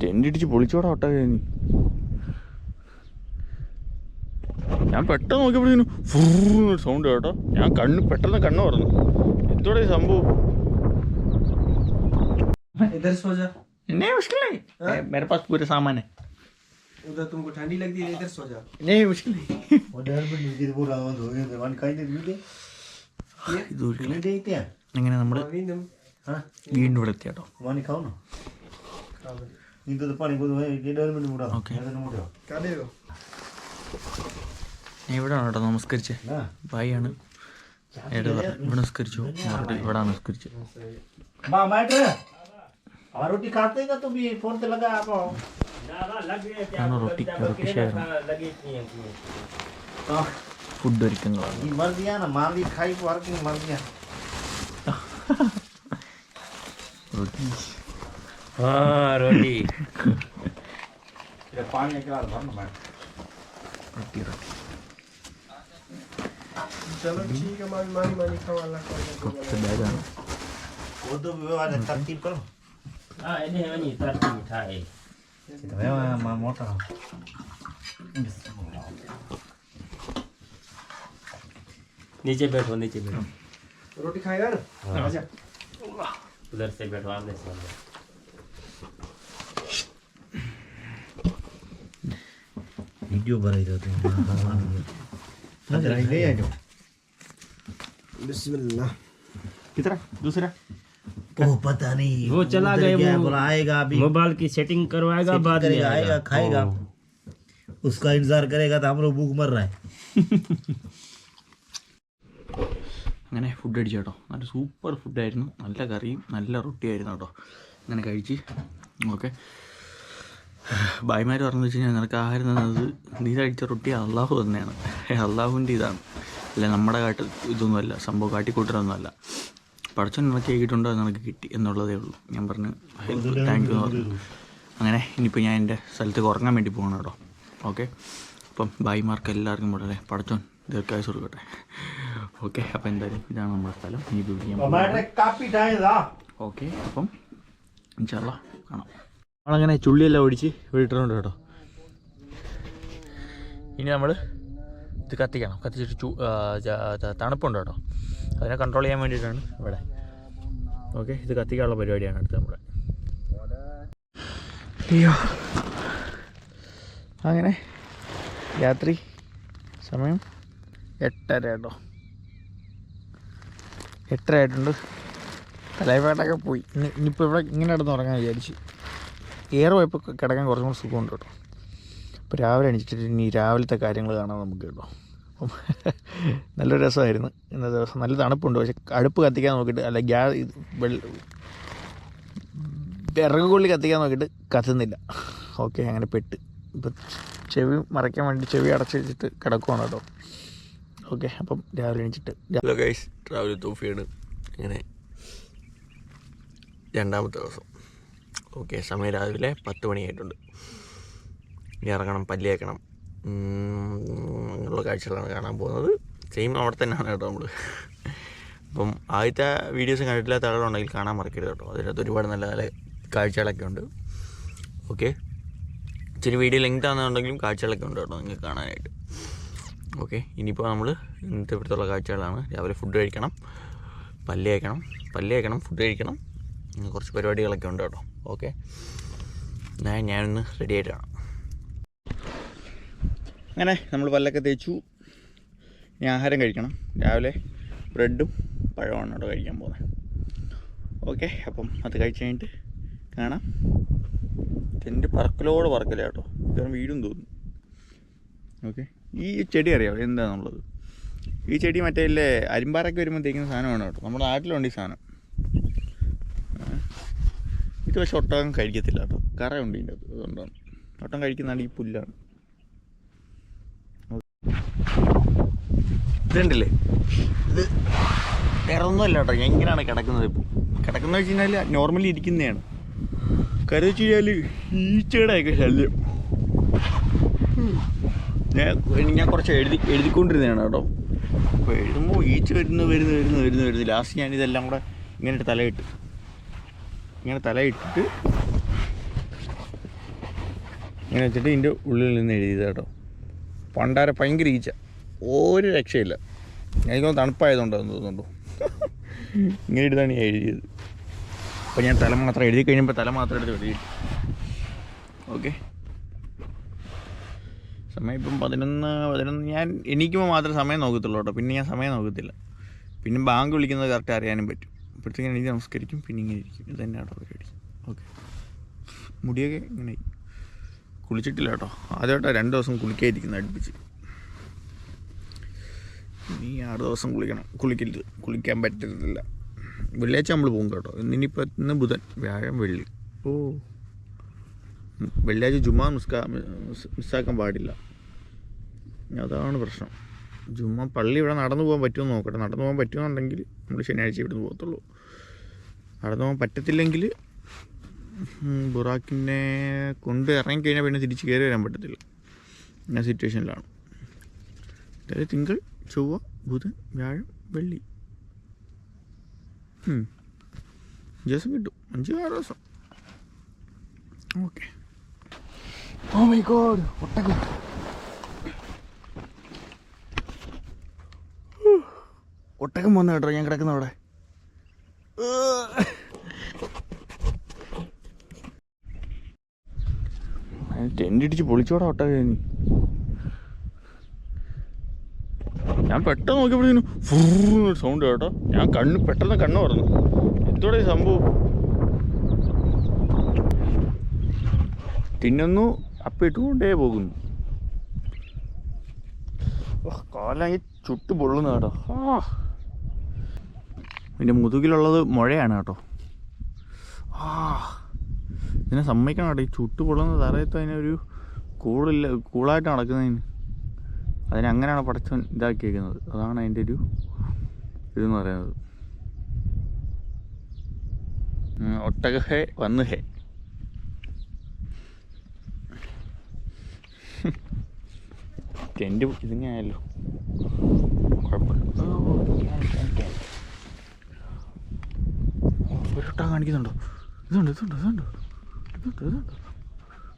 Tent ഇടിച്ച് പൊളിച്ചോടാ ഒട്ടക നീ ഞാൻ പെട്ടെന്ന് നോക്കിയപ്പോഴത്തേനും ഫൂന്നൊരു സൗണ്ട് കേട്ടോ ഞാൻ കണ്ണ് പെട്ടെന്ന് കണ്ണ് പറഞ്ഞു എന്തോടെ ഈ സംഭവം इधर सो जा नहीं मुश्किल नहीं मेरे पास पूरे सामान है उधर तुमको ठंडी लगती है इधर सो जा नहीं मुश्किल नहीं ഇത് ഒരു- അങ്ങനെ നമ്മൾ വീണ്ടും വീണ്ടും ഇവിടെ എത്തി കേട്ടോ ഓക്കെ കടയോ ഞാൻ ഇവിടെയാണ് കേട്ടോ നമസ്കരിച്ച് ബായിയാണ് ഏട്ടാ പറഞ്ഞു ഇവിടെ നിസ്കരിച്ചു മറുപടി ഇവിടെ നിസ്കരിച്ചു रोटी खाते ना तुम ये फोन पे लगा आप ആണ് റൊട്ടി റൊട്ടി ഷെയർ ഫുഡ് ഒരുക്കങ്ങളാണ് मर दिया ना मार दी खाई को हर मर दिया റൊട്ടി हाँ रोटी। पानी निकला चलो ठीक है मानी मानी मानी खावा ला कब से वो तो विवाद है हम्म। तरतीब करो। हाँ इन्हें वही तरतीब था ये तो मैं मैं मोटा नीचे बैठो नीचे बैठो। रोटी खाएगा ना? हाँ। आजा उधर से बैठो आमने सामने वीडियो बनाई जाते हैं नजर आई नहीं आजो बिस्मिल्लाह कितना दूसरा ओ पता नहीं वो चला उधर गया, गया, वो- बोला आएगा अभी मोबाइल की सेटिंग करवाएगा सेटिंग बाद में करेगा, आएगा खाएगा उसका इंतजार करेगा तो हम लोग भूख मर रहा है അങ്ങനെ ഫുഡ് അടിച്ചു കേട്ടോ നല്ല സൂപ്പർ ഫുഡായിരുന്നു നല്ല കറിയും നല്ല റൊട്ടിയായിരുന്നു കേട്ടോ അങ്ങനെ കഴിച്ച് ഓക്കെ ഭായിമാർ പറഞ്ഞു വെച്ച് കഴിഞ്ഞാൽ നിനക്ക് ആഹാരം തന്നത് നീ കഴിച്ച റൊട്ടി അള്ളാഹു തന്നെയാണ്. അള്ളാഹുവിന്റെ ഇതാണ്. അല്ല നമ്മുടെ കാട്ട് ഇതൊന്നുമല്ല സംഭവം കാട്ടിക്കൂട്ടലൊന്നുമല്ല. പഠിച്ചു നിനക്ക് കേട്ടിട്ടുണ്ടോ നിനക്ക് കിട്ടി എന്നുള്ളതേ ഉള്ളൂ. ഞാൻ പറഞ്ഞു താങ്ക് യു എന്ന് പറഞ്ഞു. അങ്ങനെ ഇനിയിപ്പോൾ ഞാൻ എന്റെ സ്ഥലത്ത് ഉറങ്ങാൻ വേണ്ടി പോകണം കേട്ടോ. ഓക്കെ അപ്പം ഭായിമാർക്ക് എല്ലാവർക്കും വളരെ പഠിച്ചോൻ ദീർഘായ സുഖട്ടെ ഓക്കെ അപ്പം എന്തായാലും ഇതാണ് നമ്മുടെ സ്ഥലം. ഇനി ഓക്കെ അപ്പം ഇൻഷാല്ല കാണാം. നമ്മളങ്ങനെ ചുള്ളിയെല്ലാം ഒടിച്ച് വീട്ടിലുണ്ട് കേട്ടോ. ഇനി നമ്മൾ ഇത് കത്തിക്കണം. കത്തിച്ചിട്ട് ചൂ തണുപ്പുണ്ട് കേട്ടോ. അതിനെ കൺട്രോൾ ചെയ്യാൻ വേണ്ടിയിട്ടാണ് ഇവിടെ. ഓക്കെ ഇത് കത്തിക്കാനുള്ള പരിപാടിയാണ് അടുത്ത് നമ്മുടെ. അയ്യോ. അങ്ങനെ രാത്രി സമയം എട്ടര കേട്ടോ. എട്ടര ആയിട്ടുണ്ട്. തലവേട്ടൊക്കെ പോയി. ഇനി ഇനിയിപ്പോൾ ഇവിടെ ഇങ്ങനെ കിടന്ന് ഉറങ്ങാൻ വിചാരിച്ച്. ഏറെ പോയപ്പോൾ കിടക്കാൻ കുറച്ചും കൂടി സുഖമുണ്ട് കേട്ടോ. അപ്പോൾ രാവിലെ എണീച്ചിട്ട് ഇനി രാവിലത്തെ കാര്യങ്ങൾ കാണാൻ നമുക്ക് കേട്ടോ. അപ്പം നല്ലൊരു രസമായിരുന്നു. ഇന്നത്തെ ദിവസം നല്ല തണുപ്പുണ്ട്. പക്ഷെ അടുപ്പ് കത്തിക്കാൻ നോക്കിയിട്ട് അല്ല ഗ്യാസ് വിറക് കൊള്ളി കത്തിക്കാൻ നോക്കിയിട്ട് കത്തുന്നില്ല. ഓക്കെ അങ്ങനെ പെട്ട്. ഇപ്പം ചെവി മറയ്ക്കാൻ വേണ്ടി ചെവി അടച്ച് വെച്ചിട്ട് കിടക്കുവാണ് കേട്ടോ. ഓക്കെ അപ്പം രാവിലെ എണീച്ചിട്ട് ഹലോ ഗൈസ് ട്രാവൽ തോഫിയാണ് ഇങ്ങനെ രണ്ടാമത്തെ ദിവസം. ഓക്കെ സമയം രാവിലെ പത്ത് മണിയായിട്ടുണ്ട്. ഇനി ഇറങ്ങണം പല്ലിയേക്കണം അങ്ങനെയുള്ള കാഴ്ചകളാണ് കാണാൻ പോകുന്നത്. സെയിം അവിടെ തന്നെയാണ് കേട്ടോ നമ്മൾ അപ്പം ആദ്യത്തെ വീഡിയോസ് കണ്ടിട്ടില്ലാത്ത ആളുകളുണ്ടെങ്കിൽ കാണാൻ മറക്കരുത് കേട്ടോ. അതിനകത്ത് ഒരുപാട് നല്ല നല്ല കാഴ്ചകളൊക്കെ ഉണ്ട്. ഓക്കെ? ഇച്ചിരി വീഡിയോ ലെങ്ത് ആണെന്നുണ്ടെങ്കിലും കാഴ്ചകളൊക്കെ ഉണ്ട് കേട്ടോ നിങ്ങൾക്ക് കാണാനായിട്ട്. ഓക്കെ? ഇനിയിപ്പോൾ നമ്മൾ ഇന്നത്തെ ഇവിടുത്തുള്ള കാഴ്ചകളാണ്. രാവിലെ ഫുഡ് കഴിക്കണം പല്ല് കഴിക്കണം പല്ല് കഴിക്കണം. ഫുഡ് കഴിക്കണം കുറച്ച് പരിപാടികളൊക്കെ ഉണ്ട് കേട്ടോ. ഓക്കെ. ഞാൻ ഞാനൊന്ന് റെഡി ആയിട്ട് കാണാം. അങ്ങനെ നമ്മൾ പല്ലൊക്കെ തേച്ചു. ഇനി ആഹാരം കഴിക്കണം. രാവിലെ ബ്രെഡും പഴമാണ് അവിടെ കഴിക്കാൻ പോകുന്നത്. ഓക്കെ അപ്പം അത് കഴിച്ച് കഴിഞ്ഞിട്ട് കാണാം. എന്റെ പറക്കലോട് പറക്കല കേട്ടോ. കാരണം വീടും തോന്നുന്നു. ഓക്കെ ഈ ചെടി അറിയാമോ എന്താണെന്നുള്ളത് ഈ ചെടി മറ്റേ ഇല്ലേ അരിമ്പാറൊക്കെ വരുമ്പോൾ തേക്കുന്ന സാധനമാണ് കേട്ടോ? നമ്മുടെ നാട്ടിലുണ്ട് ഈ സാധനം. ഇത് പക്ഷെ ഒട്ടകം കഴിക്കത്തില്ല കേട്ടോ. കറയുണ്ട് ഇതിന്റെ അത് അതുകൊണ്ടാണ് ഒട്ടകം കഴിക്കുന്നതാണ് ഈ പുല്ലാണ്. ഇതുണ്ടല്ലേ? ഇത് വേറെ ഒന്നുമല്ല കേട്ടോ എങ്ങനെയാണ് കിടക്കുന്നത് ഇപ്പോൾ കിടക്കുന്നത് വെച്ച് കഴിഞ്ഞാൽ നോർമലി ഇരിക്കുന്നതാണ്. കരുതി വെച്ച് കഴിഞ്ഞാൽ ഈച്ചയുടെയൊക്കെ ശല്യം. ഞാൻ ഞാൻ കുറച്ച് എഴുതി എഴുതിക്കൊണ്ടിരുന്നതാണ് കേട്ടോ. അപ്പോൾ എഴുതുമ്പോൾ ഈച്ച വരുന്നു വരുന്നു വരുന്നു വരുന്നു വരുന്നു. ലാസ്റ്റ് ഞാൻ ഇതെല്ലാം കൂടെ ഇങ്ങനെ തലയിട്ട്. ഇങ്ങനെ തലയിട്ടിട്ട് ഇങ്ങനെ വെച്ചിട്ട് ഇതിന്റെ ഉള്ളിൽ നിന്ന് എഴുതിയത് കേട്ടോ. പണ്ടാര ഭയങ്കര ഈച്ച. ഒരു രക്ഷയില്ല. എനിക്കൊന്ന് തണുപ്പായതുകൊണ്ടാന്ന് തോന്നുന്നുണ്ടോ? ഇങ്ങനെ എടുത്താണ് ഞാൻ എഴുതിയത്. അപ്പോൾ ഞാൻ തല മാത്രം എഴുതി കഴിയുമ്പോൾ തല മാത്രം എടുത്ത് എഴുതി ഓക്കെ. സമയം ഇപ്പം പതിനൊന്ന് പതിനൊന്ന് ഞാൻ എനിക്കുമ്പോൾ മാത്രമേ സമയം നോക്കത്തുള്ളൂ കേട്ടോ. പിന്നെ ഞാൻ സമയം നോക്കത്തില്ല. പിന്നെ ബാങ്ക് വിളിക്കുന്നത് കറക്റ്റ് അറിയാനും പറ്റും. അപ്പോഴത്തേക്കും എനിക്ക് നമസ്കരിക്കും പിന്നെ ഇങ്ങനെ ഇരിക്കും. ഇത് തന്നെയാണ് പരിപാടി. ഓക്കെ. മുടിയൊക്കെ ഇങ്ങനെ കുളിച്ചിട്ടില്ല കേട്ടോ. ആദ്യമായിട്ടാണ് രണ്ട് ദിവസം കുളിക്കാതിരിക്കുന്നത് അടുപ്പിച്ച്. ഇനി ആറ് ദിവസം കുളിക്കണം. കുളിക്കരുത്. കുളിക്കാൻ പറ്റത്തില്ല. വെള്ളിയാഴ്ച നമ്മൾ പോകും കേട്ടോ. ഇന്നിപ്പോൾ ഇന്ന് ബുധൻ വ്യാഴം വെള്ളി. ഓ. വെള്ളിയാഴ്ച ജുമാ മിസ്കാ മിസ്- മിസ്സാക്കാൻ പാടില്ല. അതാണ് പ്രശ്നം. ജുമ്മ പള്ളി ഇവിടെ നടന്നു പോകാൻ പറ്റുമെന്ന് നോക്കട്ടെ. നടന്നു പോകാൻ പറ്റുമെന്നുണ്ടെങ്കിൽ നമ്മൾ ശനിയാഴ്ച ഇവിടുന്ന് പോകത്തുള്ളൂ. നടന്നു പോകാൻ പറ്റത്തില്ലെങ്കിൽ ബുറാക്കിനെ കൊണ്ട് ഇറങ്ങിക്കഴിഞ്ഞാൽ പിന്നെ തിരിച്ച് കയറി വരാൻ പറ്റത്തില്ല. ഞാൻ സിറ്റുവേഷനിലാണ്. അതായത് തിങ്കൾ ചൊവ്വ ബുധൻ വ്യാഴം വെള്ളി. ദിവസം കിട്ടും. അഞ്ച് ആറ് ദിവസം. ഓക്കെ. ഓ മൈ ഗോഡ് ഒട്ടകം. ഒട്ടകം വന്നു കേട്ടോ ഞാൻ കിടക്കുന്ന അവിടെ. ടെന്റ് ഇടിച്ച് പൊളിച്ചോടാ ഒട്ടകം നീ ഞാൻ പെട്ടെന്ന് നോക്കിയപ്പോഴത്തേനും സൗണ്ട് കേട്ടോ. ഞാൻ കണ്ണ് പെട്ടെന്ന് കണ്ണ് പറഞ്ഞു എന്തോടെ ഈ സംഭവം? തിന്നുന്നു അപ്പിട്ടുകൊണ്ടേ പോകുന്നു. കാലായി ചുട്ടു പൊള്ളുന്നു കേട്ടോ. ആ. ഇതിന്റെ മുതുകിലുള്ളത് മുഴയാണ് കേട്ടോ ആ ഇതിനെ സമ്മതിക്കണം കേട്ടോ ഈ ചുട്ട് പൊള്ളുന്ന തറയത്ത് അതിനൊരു കൂളില്ല കൂളായിട്ട് നടക്കുന്നതിന് അതിനങ്ങനെയാണ് പടച്ചവൻ ഇതാക്കിയേക്കുന്നത് അതാണ് അതിന്റെ ഒരു ഇതെന്ന് പറയുന്നത് ഉം, ഒട്ടക ഹേ വന്ന് ഹേ ടെന്റ് ഇതിങ്ങനെയല്ലോ കുഴപ്പമില്ല ഓ, ക്യാൻ, ക്യാൻ, ക്യാൻ. ഓ, ഒരു കാണിക്കുന്നുണ്ടോ? ഇതുണ്ട് ഇതുണ്ട് ഇതുണ്ട് ഇതുണ്ട് ഇതുണ്ട്.